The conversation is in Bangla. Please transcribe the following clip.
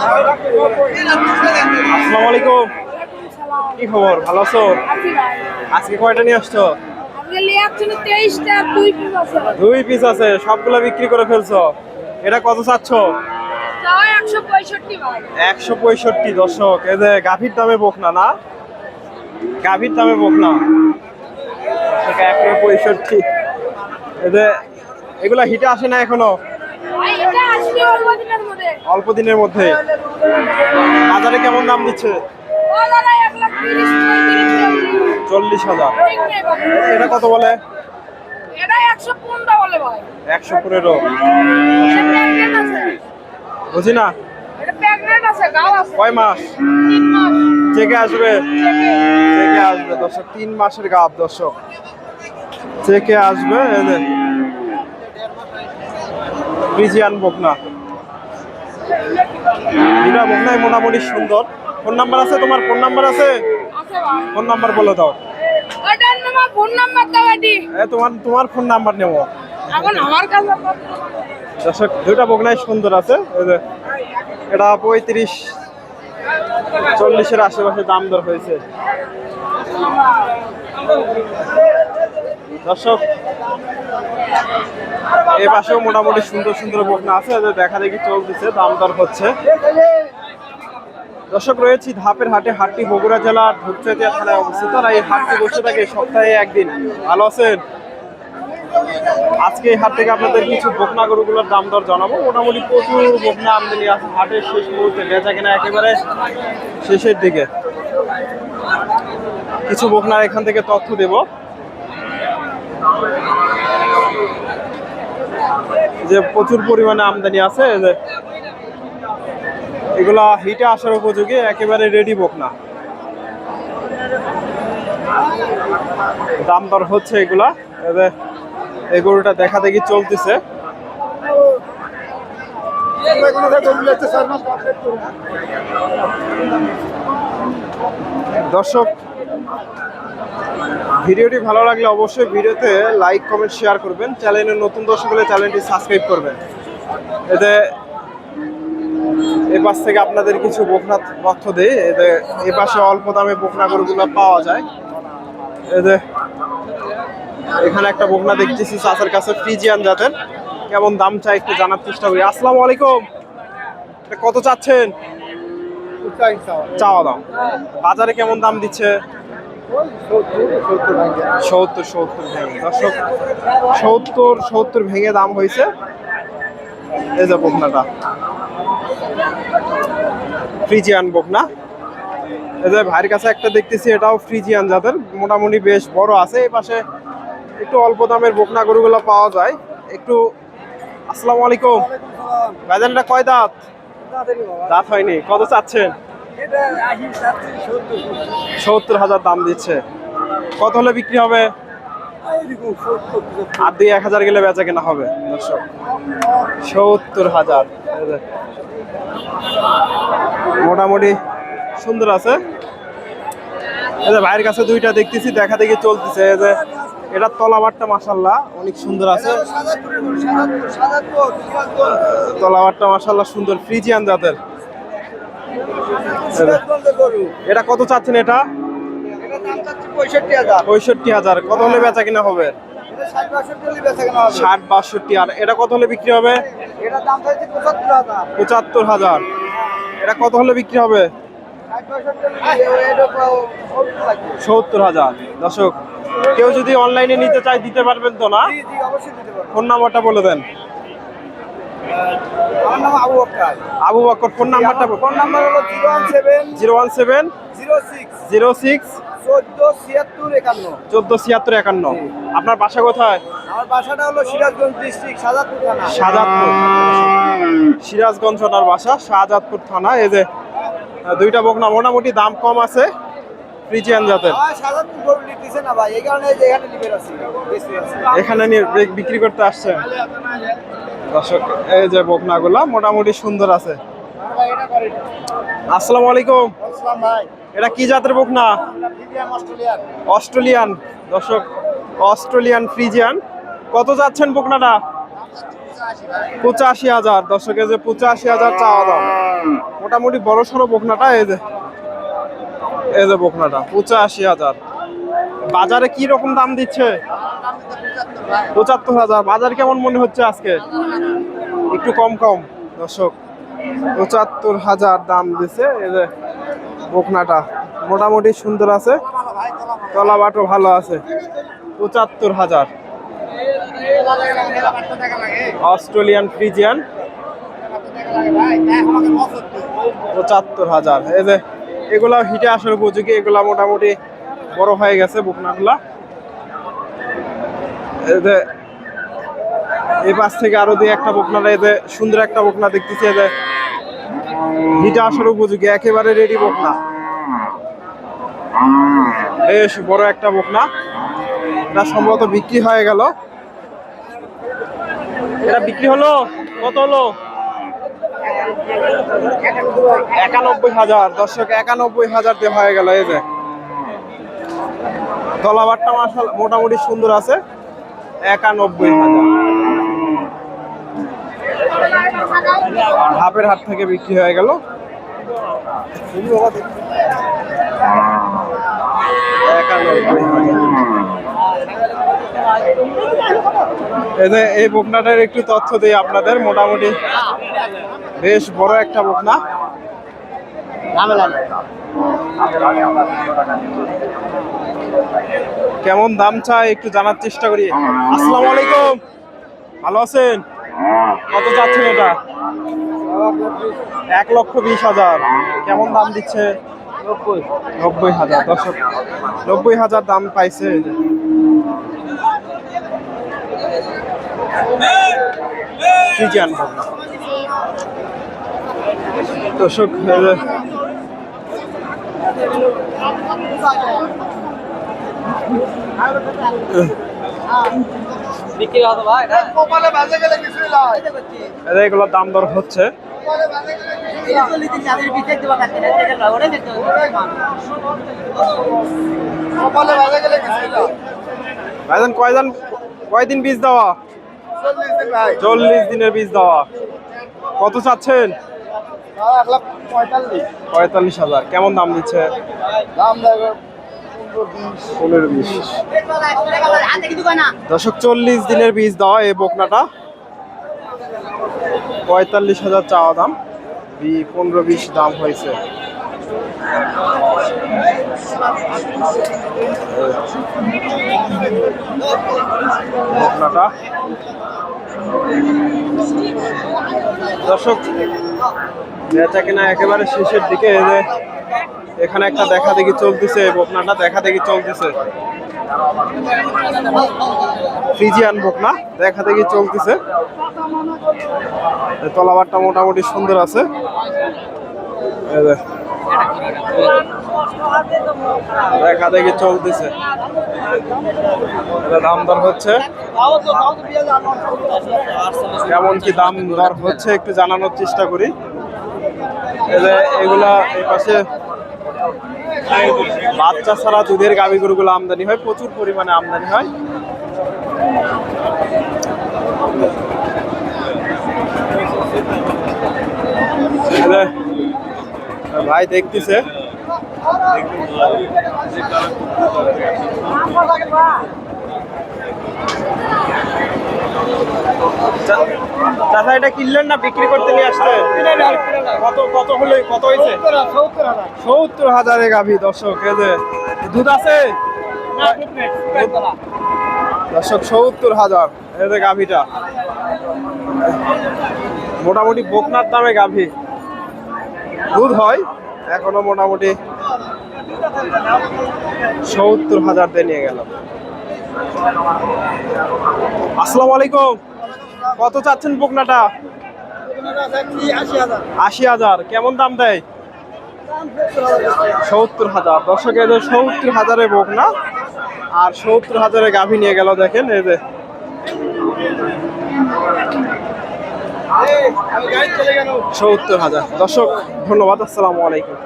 আসসালামু আলাইকুম। কি খবর? ভালো আছো? আজকে কয়টা নিয়ে আসছো? দুই পিস আছে, সবগুলো বিক্রি করে ফেলছো। এটা কত চাচ্ছ? একশো পঁয়ষট্টি, দর্শক। এই যে গাভীর দামে বকনা না? গাভীর দামে বকনা। একশো পঁয়ষট্টি। এই যে, এগুলা হিটে আসে না এখনও? অল্প দিনের মধ্যে। বাজারে কেমন দাম দিচ্ছে? চল্লিশ। হাজার। এটা কত বলে? একশো পনেরো। বুঝি না? কয় মাস? চেকে আসবে। চেকে আসবে দর্শক, তিন মাসের গাব দর্শক। চেকে আসবে যে। ফ্রিজিয়ান বকনা। দুটা বকনাই মোটামুটি সুন্দর। ফোন নাম্বার আছে তোমার? ফোন নাম্বার আছে? ফোন নাম্বার বলে দাও। ফোন নাম্বার দাও এটি এ তোমার তোমার ফোন নাম্বার নেব। এখন আমার কাছে দর্শক দুটা বকনাই সুন্দর আছে। এই যে এটা পঁয়ত্রিশ চল্লিশের আশেপাশে দাম দর হয়েছে। দর্শক এই পাশেও মোটামুটি সুন্দর সুন্দর বকনা আছে এদের দেখা দেখি চলতেছে দাম দর হচ্ছে। দর্শক, রয়েছি ধাপের হাটে, হাটটি বগুড়া জেলার ধূপচাঁদিয়া থানায় অবস্থিত। আর এই হাটটি বসে থাকে সপ্তাহে একদিন। ভালো আছেন? আজকে এই হাট থেকে আপনাদের কিছু বকনা গরুগুলোর দাম দর জানাব। মোটামুটি প্রচুর বকনা আমদানি আছে হাটের শেষ মুহূর্তে, বেচা কেনা একেবারে শেষের দিকে। কিছু বকনার এখান থেকে তথ্য দেব। যে প্রচুর পরিমাণে আমদানি আছে যে এগুলা হিটে আসার উপযোগী, একেবারে রেডি বকনা। দাম দর হচ্ছে এগুলা। এই গরুটা দেখা দেখি চলতেছে। দর্শক ভিডিওটি ভালো লাগলে অবশ্যই ভিডিওতে লাইক কমেন্ট শেয়ার করবেন। চ্যানেলের নতুন দর্শক হলে চ্যানেলটি সাবস্ক্রাইব করবেন। এতে এ পাশ থেকে আপনাদের কিছু বকনা তথ্য দেয় এতে এ পাশে অল্প দামে বকনা গরুগুলো পাওয়া যায়। এতে এখানে একটা বকনা দেখতেছি চাষের কাছে ফ্রিজিয়ান জাতের। কেমন দাম চাই একটু জানার চেষ্টা করি। আসসালামু আলাইকুম। কত চাচ্ছেন? চাওয়া দাম। বাজারে কেমন দাম দিচ্ছে? সত্তর সত্তর ভেঙে। দর্শক, সত্তর সত্তর ভেঙে দাম হয়েছে। এই যে বকনাটা। ফ্রিজিয়ান বকনা। এই যে ভাইয়ের কাছে একটা দেখতেছি, এটাও ফ্রিজিয়ান জাতের। মোটামুটি বেশ বড় আছে। এই পাশে একটু অল্প দামের বকনা গরুগুলো পাওয়া যায়। একটু আসসালামু আলাইকুম। বাজারটা কয় দাঁত? দাঁত হয়নি। কত চাচ্ছেন? সত্তর। হাজার দাম দিচ্ছে। কত হলে বিক্রি হবে? আর দুই এক হাজার গেলে বেচা কেনা হবে সত্তর হাজার। মোটামুটি সুন্দর আছে। এই যে ভাইয়ের কাছে দুইটা দেখতেছি দেখা দেখি চলতেছে। এই যে এটার তলাবারটা মাসাল্লাহ অনেক সুন্দর আছে। তলাবারটা মাসাল্লাহ সুন্দর ফ্রিজিয়ান জাতের। এটা কত চাচ্ছেন এটা? পঁয়ষট্টি হাজার। কত হলে বেচা কিনা হবে? ষাট বাষট্টি। আর এটা কত হলে বিক্রি হবে? পঁচাত্তর হাজার। এটা কত হলে বিক্রি হবে? সত্তর হাজার। দর্শক কেউ যদি অনলাইনে নিতে চায় দিতে পারবেন তো না? ফোন নাম্বারটা বলে দেন। আমার নাম আবু বক্কর। আবু ফোন নাম্বারটা ফোন নাম্বার হলো zero one seven zero one seven zero six zero six চোদ্দ ছিয়াত্তর একান্ন। চোদ্দ ছিয়াত্তর একান্ন। আপনার বাসা কোথায়? আমার বাসাটা হলো সিরাজগঞ্জ ডিস্ট্রিক্ট সাজাদপুর থানা। শাহজাদপুর। সিরাজগঞ্জ ওনার বাসা শাহজাদপুর থানা। এই যে দুইটা বকনা মোটামুটি দাম কম আছে ফ্রিজিয়ান জাতের। সাজাদপুর এখানে নিয়ে বিক্রি করতে আসছেন। দর্শক, এই যে বকনাগুলা মোটামুটি সুন্দর আছে। আসসালামু আলাইকুম। এটা কি জাতের বকনা? অস্ট্রেলিয়ান। দর্শক, অস্ট্রেলিয়ান ফ্রিজিয়ান। কত যাচ্ছেন বকনাটা? পঁচাশি হাজার। দর্শকের যে পঁচাশি হাজার চাওয়া দাম। মোটামুটি বড় সড়ো বকনাটা, এই যে এই যে বকনাটা, পঁচাশি হাজার। বাজারে কি রকম দাম দিচ্ছে? পঁচাত্তর হাজার। বাজার কেমন মনে হচ্ছে আজকে? একটু কম কম। দর্শক, পঁচাত্তর হাজার দাম দিছে এই যে বকনাটা। মোটামুটি সুন্দর আছে। তলা বাটো ভালো আছে। পঁচাত্তর হাজার। Australian Friesian. পঁচাত্তর হাজার। এই যে এগুলা হিটে আসার উপযোগী। এগুলা মোটামুটি বড় হয়ে গেছে বকনাগুলা। যে এই পাশ থেকে আরও দিয়ে একটা বকনা এই যে সুন্দর একটা বকনা দেখতেছি যে হিটে আসার উপযোগী, একেবারে রেডি বকনা। বেশ বড় একটা বকনা। এটা সম্ভবত বিক্রি হয়ে গেল। এটা বিক্রি হলো কত হলো? একানব্বই হাজার। দর্শক, একানব্বই হাজার দিয়ে হয়ে গেল, এই যে। তলাবারটা মাসাল মোটামুটি সুন্দর আছে। একানব্বই হাজার। হাফের হাট থেকে বিক্রি হয়ে গেল। এই বকনাটার একটু তথ্য দিই আপনাদের, মোটামুটি বেশ বড় একটা বকনা। কেমন দাম চাই একটু জানার চেষ্টা করি। আসসালামু আলাইকুম। ভালো আছেন? কত চাচ্ছেন এটা? এক লক্ষ বিশ হাজার। কেমন দাম দিচ্ছে? নব্বই হাজার। দর্শক, নব্বই হাজার দাম পাইছে। দর্শক এগুলোর দাম দর হচ্ছে। কপালে বাজে গেলে ভাইজান কয়জন কয়দিন বীজ দেওয়া? চল্লিশ দিনের বীজ দেওয়া। কত চাচ্ছেন? পঁয়তাল্লিশ। হাজার। কেমন দাম দিচ্ছে? দাম পনেরো বিশ দশক চল্লিশ দিনের বীজ দেওয়া এই বকনাটা। পঁয়তাল্লিশ হাজার চাওয়া দাম। পনেরো বিশ দাম হয়েছে। বকনাটা। দর্শক বেচা কিনা একেবারে শেষের দিকে যে এখানে একটা দেখা দেখি চলতেছে, বকনাটা দেখা দেখি চলতেছে। ফ্রিজিয়ান বকনা, দেখা দেখি চলতেছে। তলাবারটা মোটামুটি সুন্দর আছে। দেখা দেখি চলতেছে। দাম দর হচ্ছে। কেমন কি দাম দর হচ্ছে একটু জানানোর চেষ্টা করি। এগুলা এই পাশে বাচ্চা ছাড়া দুধের গাভী গরুগুলো আমদানি হয়, প্রচুর পরিমাণে আমদানি হয়। ভাই দেখতেছে? চা- চাচা, এটা কিনলেন না, বিক্রি করতে নিয়ে আসছেন? কত কত হলো সত্তর হাজারে গাভী, দর্শক, এই দুধ আছে? দর্শক, সত্তর হাজার, এই যে গাভীটা। মোটামুটি বকনার দামে গাভী। দুধ হয়, এখনও মোটামুটি সত্তর হাজার দিয়ে নিয়ে গেল। আসসালামু আলাইকুম। কত চাচ্ছেন বকনাটা? আশি হাজার। কেমন দাম দেয়? সত্তর হাজার। দর্শক সত্তর হাজারে বোক না? আর সত্তর হাজারে গাভী নিয়ে গেল দেখেন, এই যে। সত্তর হাজার। দর্শক, ধন্যবাদ, আসসালামু আলাইকুম।